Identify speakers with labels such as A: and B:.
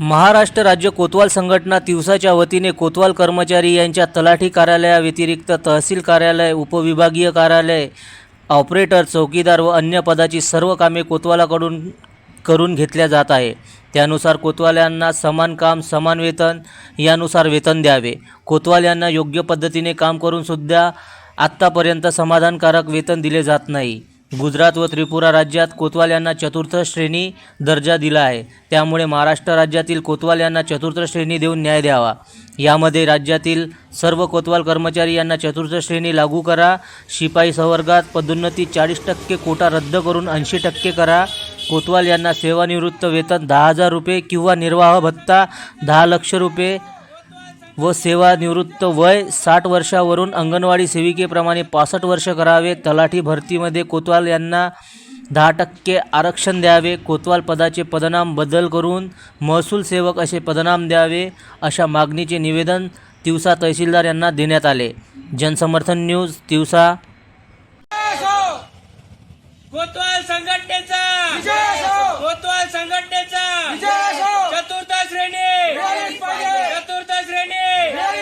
A: महाराष्ट्र राज्य कोतवाल संघटना तिवसाच्या वतीने कोतवाल कर्मचारी यांच्या तलाठी कार्यालयाव्यतिरिक्त तहसील कार्यालय उपविभागीय कार्यालय ऑपरेटर चौकीदार व अन्य पदाची सर्व कामे कोतवालाकडून करून घेतल्या जात आहे. त्यानुसार कोतवाल्यांना समान काम समान वेतन यानुसार वेतन द्यावे. कोतवाल यांना योग्य पद्धतीने काम करूनसुद्धा आत्तापर्यंत समाधानकारक वेतन दिले जात नाही. गुजरात व त्रिपुरा राज्यात कोतवाल यांना चतुर्थ श्रेणी दर्जा दिला आहे. त्यामुळे महाराष्ट्र राज्यातील कोतवाल यांना चतुर्थ श्रेणी देऊन न्याय द्यावा. यामध्ये राज्यातील सर्व कोतवाल कर्मचारी यांना चतुर्थ श्रेणी लागू करा. शिपाई संवर्गात पदोन्नती चाळीस टक्के कोटा रद्द करून ऐंशी टक्के करा. कोतवाल यांना सेवानिवृत्त वेतन दहा हजार रुपये किंवा निर्वाह भत्ता दहा लक्ष रुपये व सेवानिवृत्त वय साठ वर्षावरून अंगणवाडी सेविकेप्रमाणे पासष्ट वर्ष करावे. तलाठी भरतीमध्ये कोतवाल यांना दहा टक्के आरक्षण द्यावे. कोतवाल पदाचे पदनाम बदल करून महसूल सेवक असे पदनाम द्यावे अशा मागणीचे निवेदन तिवसा तहसीलदार यांना देण्यात आले. जनसमर्थन न्यूज तिवसा.
B: कोतवाल संघटनेचा!
C: विजय असो!
B: कोतवाल संघटनेचा!
C: विजय असो! Hey!